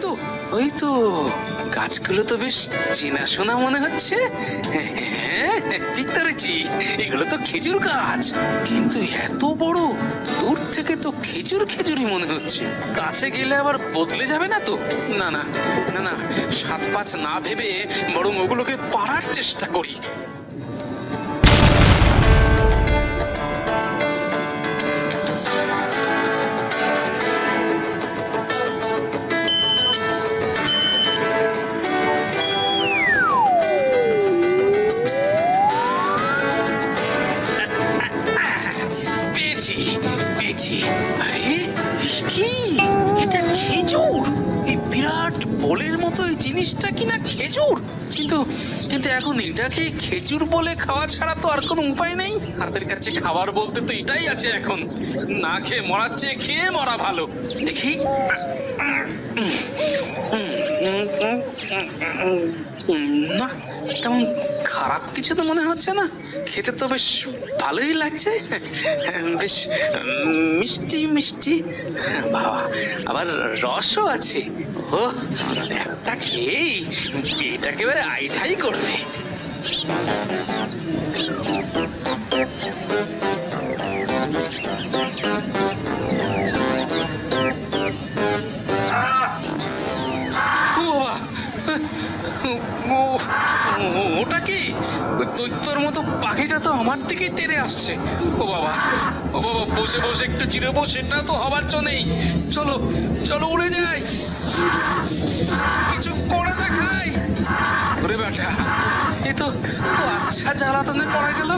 তো? ওই তো, গাছগুলো তো বেশ চেনাশোনা মনে হচ্ছে। ঠিক ধরেছি এগুলো তো খেজুর গাছ। কিন্তু এত বড়, দূর থেকে তো খেজুর খেজুরই মনে হচ্ছে। কাছে গেলে আবার বদলে যাবে না তো? না না না না, সাত পাঁচ না ভেবে বরং ওগুলোকে পারার চেষ্টা করি। কিন্তু এখন এটাকে খেজুর বলে খাওয়া ছাড়া তো আর কোনো উপায় নেই হাতের কাছে খাবার বলতে তো এটাই আছে এখন না খেয়ে মরার চেয়ে খেয়ে মরা ভালো দেখি না তেমন খারাপ কিছু তো মনে হচ্ছে না। খেতে তো বেশ ভালোই লাগছে। বেশ মিষ্টি মিষ্টি। বাবা, আবার রসও আছে। ও একটা খেয়েই এটা একেবারে আইঠাই করবে। ওটা কি? দৈত্যর মতো পাখিটা তো আমার দিকেই তেড়ে আসছে। ও বাবা ও বাবা, বসে বসে একটু জিরোবো সেটা তো হবার জো নেই। চলো চলো উড়ে যাই। কিছু করে দেখাই। ওরে বেটা, এ তো তো আচ্ছা জ্বালাতনে পড়া গেল।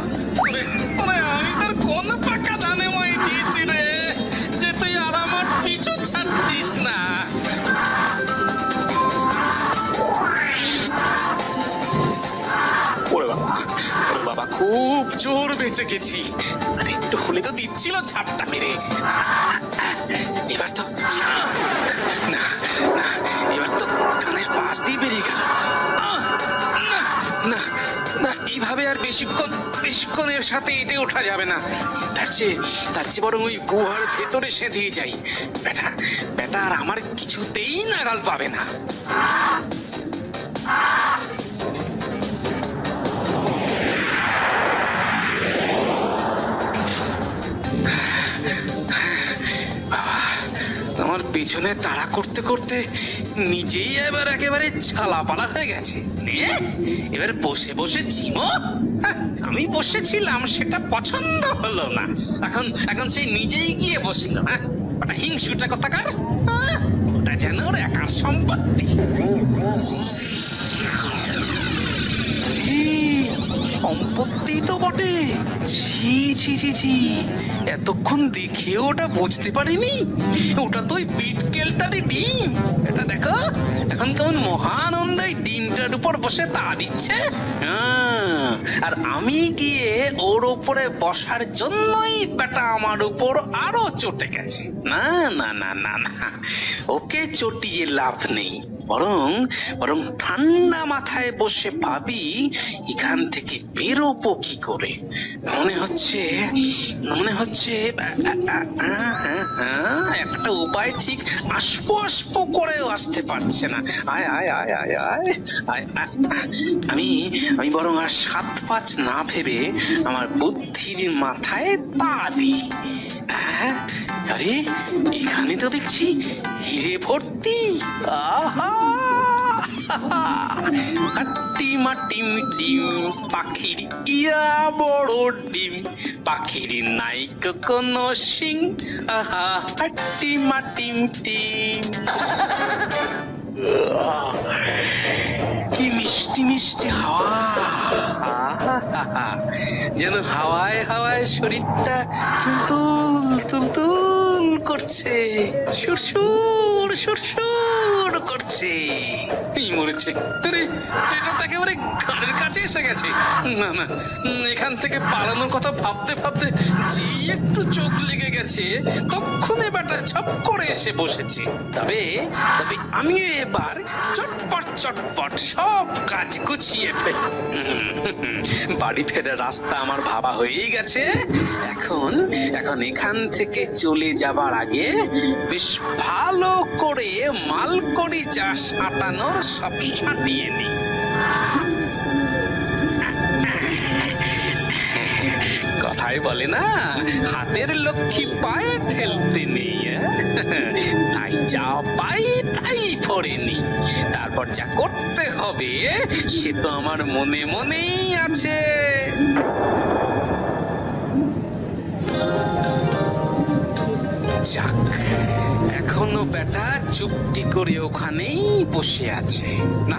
বাবা, খুব জোর বেঁচে গেছি। আর একটু হলে তো দিচ্ছিল ঝাপটা মেরে। এবার তো না না, এবার তো কানের পাশ দিয়ে বেরিয়ে গেল। না না, এইভাবে আর বেশিক্ষণ বেশিক্ষণ এর সাথে এটে ওঠা যাবে না। তার চেয়ে তার চেয়ে বরং ওই গুহার ভেতরে সে দিয়ে যাই। বেটা বেটা আর আমার কিছুতেই নাগাল পাবে না। আমার পেছনে তাড়া করতে করতে নিজেই এবার একেবারে ছালাপালা হয়ে গেছে। এবার বসে বসে চিম হ্যাঁ, আমি বসেছিলাম সেটা পছন্দ হলো না। এখন এখন সেই নিজেই গিয়ে বসল হ্যাঁ। ওটা হিংসুটা কথাকার হ্যাঁ, ওটা যেন ওর একার সম্পত্তি। তো বটে। ছি ছি ছি ছি। এতক্ষণ দেখেও ওটা বুঝতে পারিনি। ওটা তো ওই বিটকেলটারই ডিম। এটা দেখো এখন কেমন মহানন্দে ডিমটার উপর বসে তা দিচ্ছে। আহ, আর আমি গিয়ে ওর উপরে বসার জন্যই বেটা আমার উপর আরও চটে গেছে। না না না না না ওকে চটিয়ে লাভ নেই। বরং বরং ঠান্ডা মাথায় বসে ভাবি, এখান থেকে বেরোবো কি করে? মনে হচ্ছে মনে হচ্ছে, একটা উপায় ঠিক আসব আসব করেও আসতে পারছে না। আয় আয় আয় আয় আয় আয়। আমি আমি বরং আর সাত পাঁচ না ভেবে আমার বুদ্ধির মাথায় তা দিই। হ্যাঁ আরে, এখানে তো দেখছি হিরে ভর্তি। আহা! টিম টিম টিম পাখির ইয়া বড় ডিম। পাখির নাই কোনো সিং? আহা টিমা টিম টিম কি মিষ্টি মিষ্টি হাওয়া! যেন হাওয়ায় হাওয়ায় শরীরটা তুল করছে। সুরসুর সুরসুর করছে। এই মরেছে। আরে, এটা তো একেবারে ঘাড়ের কাছে এসে গেছে। না না, এখান থেকে পালানোর কথা ভাবতে ভাবতে যে একটু চোখ লেগে গেছে তখনই বেটা ছপ করে এসে বসেছে। তবে তবে এবার চটপট চটপট সব কাজ গুছিয়ে ফেল। বাড়ি ফেরার রাস্তা আমার ভাবা হয়েই গেছে। এখন এখন এখান থেকে চলে যাবার আগে বেশ ভালো করে মালকড়ি যা সাঁটানোর সব সাঁটিয়ে নিই কথাই বলে না, হাতের লক্ষ্মী পায়ে ঠেলতে নেই তাই যা পাই যা করতে হবে, সে তো আমার মনে মনেই আছে। যাক, এখনও বেটা চুপটি করে ওখানেই বসে আছে। না,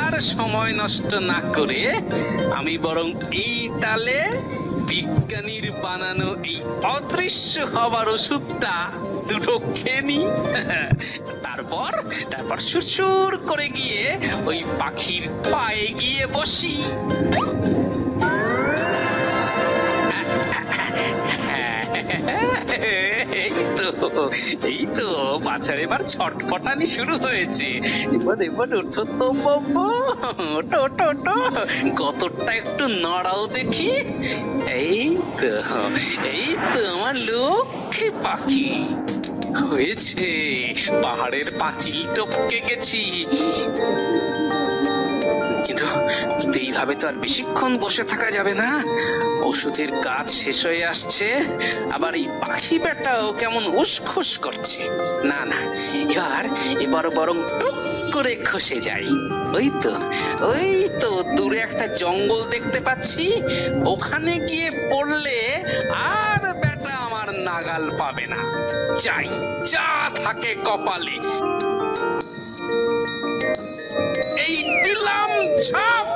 আর সময় নষ্ট না করে আমি বরং এই তালে বিজ্ঞানীর বানানো এই অদৃশ্য হবার ওষুধটা দুটো খেয়ে তারপর তারপর সুরসুর করে গিয়ে ওই পাখির পায়ে গিয়ে বসি। এই তো এই তো বাছার এবার ছটফটানি শুরু হয়েছে। এবার এবার ওঠো তো বাবা ওঠো ওঠো ওঠো। গতরটা একটু নড়াও দেখি। এই তো এই তো আমার লক্ষ্মী পাখি। হয়েছে, পাহাড়ের পাঁচিল টপকে গেছি। কিন্তু এইভাবে তো আর বেশিক্ষণ বসে থাকা যাবে না। ওষুধের কাজ শেষ হয়ে আসছে, আবার এই পাখি বেটাও কেমন উসখুস করছে। না না, এবার এবার বরং টুক করে খসে যাই। ওই তো ওই তো, দূরে একটা জঙ্গল দেখতে পাচ্ছি। ওখানে গিয়ে পড়লে আর বেটা আমার নাগাল পাবে না। যাই, যা থাকে কপালে। এই দিলাম ছাপ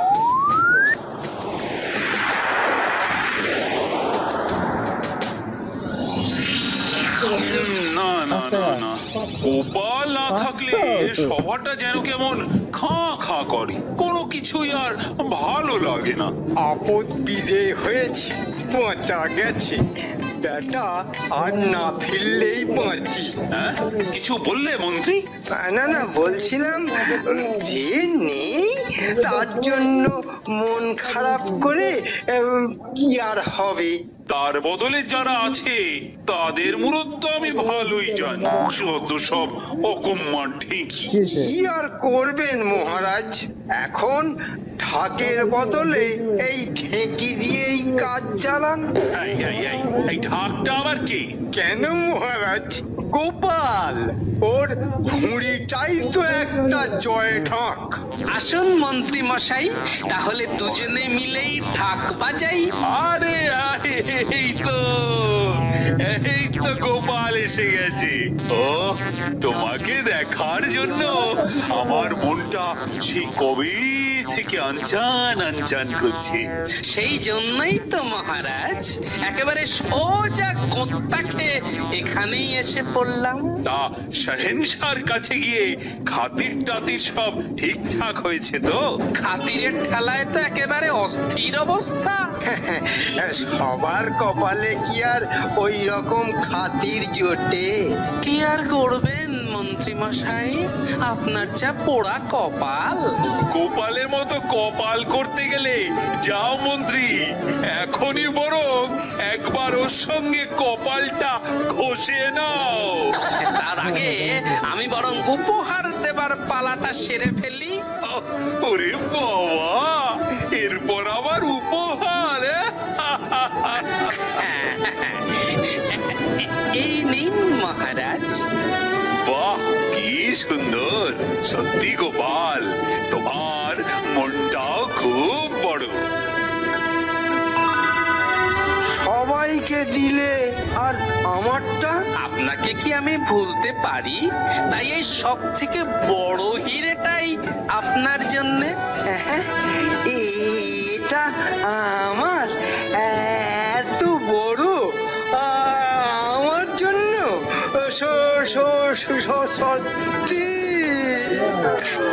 গোপাল না থাকলে সভাটা যেন কেমন খাঁ খাঁ করে। কোনো কিছুই আর ভালো লাগে না। আপদ বিদে হয়েছে পচা গেছে। বেটা আর না ফিরলেই বাঁচি। হ্যাঁ? কিছু বললে মন্ত্রী? না না বলছিলাম যে নেই তার জন্য মন খারাপ করে কি আর হবে? তার বদলে যারা আছে তাদের মূলত আমি ভালোই জানি। যত সব অকম্মার ঢেঁকি কি আর করবেন মহারাজ? এখন ঢাকের বদলে এই ঢেঁকি দিয়েই কাজ চালান। এই, এই, এই, এই ঢাকটা আবার কি? কেন মহারাজ? গোপাল ওর ঘুড়িটাই তো একটা জয় ঢাক। আসুন মন্ত্রী মশাই তাহলে দুজনে মিলেই ঢাক বাজাই। আরে আরে এই তো এই তো গোপাল এসে গেছে। ও তোমাকে দেখার জন্য আমার মনটা সেই কবে থেকে আনচান আনচান করছে। সেই জন্যই তো মহারাজ একেবারে সোজা খেয়ে এখানেই এসে পড়লাম তা শাহেনশার কাছে গিয়ে খাতির টাতির সব ঠিকঠাক হয়েছে তো? খাতিরের ঠেলায় তো একেবারে অস্থির অবস্থা। সবার কপালে কি আর ওই রকম খাতির জোটে? কি আর করবেন? মন্ত্রী মশাই আপনার যা পোড়া কপাল গোপালের মতো কপাল করতে গেলে যাও মন্ত্রী এখনই বরং একবার ওর সঙ্গে কপালটা ঘষে নাও তার আগে আমি বরং উপহার দেবার পালাটা সেরে ফেলি ওরে বাবা এরপর আবার উপহার এই নিন মহারাজ সুন্দর। সত্যি গোপাল তোমার মনটাও খুব বড়। সবাইকে দিলে আর আমারটা? আপনাকে কি আমি ভুলতে পারি? তাই এই সব থেকে বড় হিরেটাই আপনার জন্য। হ্যাঁ, এটা আমার এত বড় আমার জন্য? স- স- স- স- সত্যি Thank you.